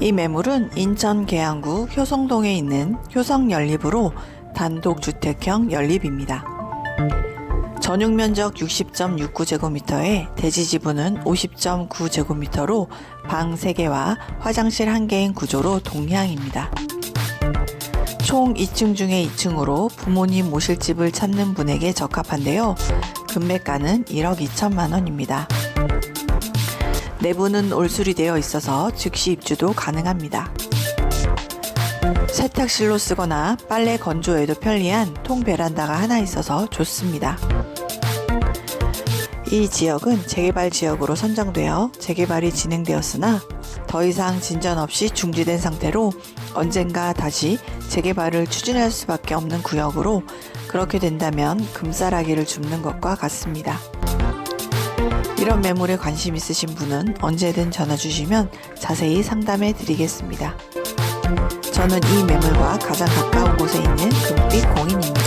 이 매물은 인천 계양구 효성동에 있는 효성연립으로 단독 주택형 연립입니다. 전용 면적 60.69제곱미터에 대지 지분은 50.9제곱미터로 방 3개와 화장실 1개인 구조로 동향입니다. 총 2층 중에 2층으로 부모님 모실 집을 찾는 분에게 적합한데요. 금매가는 1억 2천만 원입니다. 내부는 올수리 되어 있어서 즉시 입주도 가능합니다. 세탁실로 쓰거나 빨래 건조에도 편리한 통 베란다가 하나 있어서 좋습니다. 이 지역은 재개발 지역으로 선정되어 재개발이 진행되었으나 더 이상 진전 없이 중지된 상태로 언젠가 다시 재개발을 추진할 수밖에 없는 구역으로 그렇게 된다면 금싸라기를 줍는 것과 같습니다. 이런 매물에 관심 있으신 분은 언제든 전화 주시면 자세히 상담해 드리겠습니다. 저는 이 매물과 가장 가까운 곳에 있는 금빛 공인입니다.